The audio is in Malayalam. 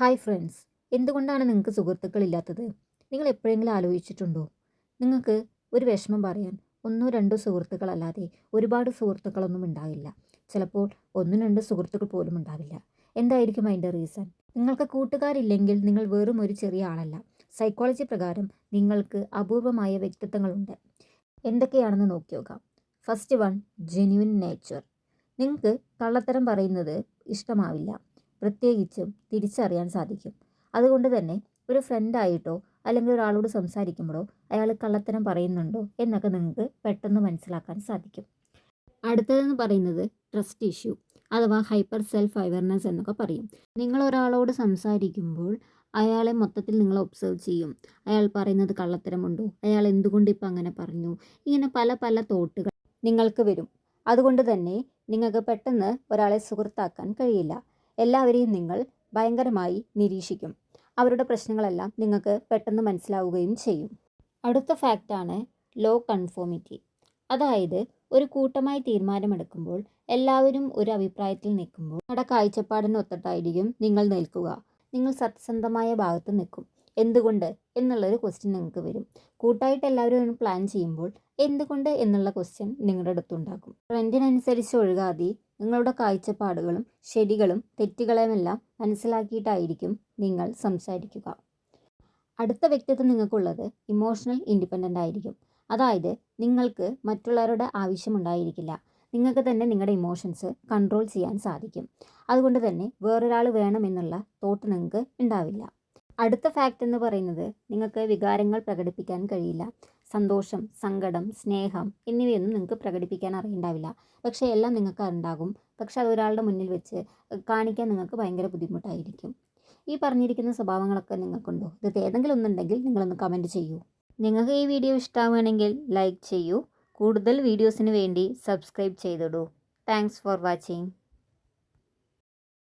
ഹായ് ഫ്രണ്ട്സ് എന്തുകൊണ്ടാണ് നിങ്ങൾക്ക് സുഹൃത്തുക്കൾ ഇല്ലാത്തത്? നിങ്ങൾ എപ്പോഴെങ്കിലും ആലോചിച്ചിട്ടുണ്ടോ? നിങ്ങൾക്ക് ഒരു വിഷമം പറയാൻ ഒന്നോ രണ്ടോ സുഹൃത്തുക്കളല്ലാതെ ഒരുപാട് സുഹൃത്തുക്കളൊന്നും ഉണ്ടാവില്ല. ചിലപ്പോൾ ഒന്നും രണ്ട് സുഹൃത്തുക്കൾ പോലും ഉണ്ടാവില്ല. എന്തായിരിക്കും അതിന്റെ റീസൺ നിങ്ങൾക്ക് കൂട്ടുകാരില്ലെങ്കിൽ നിങ്ങൾ വെറും ഒരു ചെറിയ ആളല്ല. സൈക്കോളജി പ്രകാരം നിങ്ങൾക്ക് അപൂർവമായ വ്യക്തിത്വങ്ങളുണ്ട്. എന്തൊക്കെയാണെന്ന് നോക്കി നോക്കാം. ഫസ്റ്റ് വൺ ജെന്യൂൻ നേച്ചർ നിങ്ങൾക്ക് കള്ളത്തരം പറയുന്നത് ഇഷ്ടമാവില്ല. പ്രത്യേകിച്ചും തിരിച്ചറിയാൻ സാധിക്കും. അതുകൊണ്ട് തന്നെ ഒരു ഫ്രണ്ടായിട്ടോ അല്ലെങ്കിൽ ഒരാളോട് സംസാരിക്കുമ്പോഴോ അയാൾ കള്ളത്തരം പറയുന്നുണ്ടോ എന്നൊക്കെ നിങ്ങൾക്ക് പെട്ടെന്ന് മനസ്സിലാക്കാൻ സാധിക്കും. അടുത്തതെന്ന് പറയുന്നത് ട്രസ്റ്റ് ഇഷ്യൂ അഥവാ ഹൈപ്പർ സെൽഫ് അവയർനെസ് എന്നൊക്കെ പറയും. നിങ്ങൾ ഒരാളോട് സംസാരിക്കുമ്പോൾ അയാളെ മൊത്തത്തിൽ നിങ്ങൾ ഒബ്സർവ് ചെയ്യും. അയാൾ പറയുന്നത് കള്ളത്തരമുണ്ടോ? അയാൾ എന്തുകൊണ്ട് ഇപ്പം അങ്ങനെ പറഞ്ഞു? ഇങ്ങനെ പല പല തോട്ടുകൾ നിങ്ങൾക്ക് വരും. അതുകൊണ്ട് തന്നെ നിങ്ങൾക്ക് പെട്ടെന്ന് ഒരാളെ സുഹൃത്താക്കാൻ കഴിയില്ല. എല്ലാവരെയും നിങ്ങൾ ഭയങ്കരമായി നിരീക്ഷിക്കും. അവരുടെ പ്രശ്നങ്ങളെല്ലാം നിങ്ങൾക്ക് പെട്ടെന്ന് മനസ്സിലാവുകയും ചെയ്യും. അടുത്ത ഫാക്റ്റാണ് ലോ കൺഫോമിറ്റി അതായത് ഒരു കൂട്ടമായി തീരുമാനമെടുക്കുമ്പോൾ എല്ലാവരും ഒരു അഭിപ്രായത്തിൽ നിൽക്കുമ്പോൾ നിങ്ങളുടെ കാഴ്ചപ്പാടിന് ഒത്തിട്ടായിരിക്കും നിങ്ങൾ നിൽക്കുക. നിങ്ങൾ സത്യസന്ധമായ ഭാഗത്ത് നിൽക്കും. എന്തുകൊണ്ട് എന്നുള്ളൊരു ക്വസ്റ്റ്യൻ നിങ്ങൾക്ക് വരും. കൂട്ടായിട്ട് എല്ലാവരും പ്ലാൻ ചെയ്യുമ്പോൾ എന്തുകൊണ്ട് എന്നുള്ള ക്വസ്റ്റ്യൻ നിങ്ങളുടെ അടുത്തുണ്ടാകും. ട്രെൻഡിനനുസരിച്ച് ഒഴുകാതെ നിങ്ങളുടെ കാഴ്ചപ്പാടുകളും ശരികളും തെറ്റുകളുമെല്ലാം മനസ്സിലാക്കിയിട്ടായിരിക്കും നിങ്ങൾ സംസാരിക്കുക. അടുത്ത വ്യക്തിത്വം നിങ്ങൾക്കുള്ളത് ഇമോഷണൽ ഇൻഡിപെൻഡന്റ് ആയിരിക്കും. അതായത് നിങ്ങൾക്ക് മറ്റുള്ളവരുടെ ആവശ്യമുണ്ടായിരിക്കില്ല നിങ്ങൾക്ക് തന്നെ നിങ്ങളുടെ ഇമോഷൻസ് കൺട്രോൾ ചെയ്യാൻ സാധിക്കും. അതുകൊണ്ട് തന്നെ വേറൊരാൾ വേണമെന്നുള്ള തോട്ട് നിങ്ങൾക്ക് ഉണ്ടാവില്ല. അടുത്ത ഫാക്റ്റ് എന്ന് പറയുന്നത് നിങ്ങൾക്ക് വികാരങ്ങൾ പ്രകടിപ്പിക്കാൻ കഴിയില്ല. സന്തോഷം സങ്കടം സ്നേഹം എന്നിവയൊന്നും നിങ്ങൾക്ക് പ്രകടിപ്പിക്കാൻ അറിയണ്ടാവില്ല. പക്ഷേ എല്ലാം നിങ്ങൾക്ക് ഉണ്ടാകും പക്ഷെ അത് ഒരാളുടെ മുന്നിൽ വെച്ച് കാണിക്കാൻ നിങ്ങൾക്ക് ഭയങ്കര ബുദ്ധിമുട്ടായിരിക്കും. ഈ പറഞ്ഞിരിക്കുന്ന സ്വഭാവങ്ങളൊക്കെ നിങ്ങൾക്കുണ്ടോ? ഇത് ഏതെങ്കിലും ഒന്നുണ്ടെങ്കിൽ നിങ്ങളൊന്ന് കമന്റ് ചെയ്യൂ. നിങ്ങൾക്ക് ഈ വീഡിയോ ഇഷ്ടമാവുകയാണെങ്കിൽ ലൈക്ക് ചെയ്യൂ. കൂടുതൽ വീഡിയോസിന് വേണ്ടി സബ്സ്ക്രൈബ് ചെയ്തിടൂ. Thanks for watching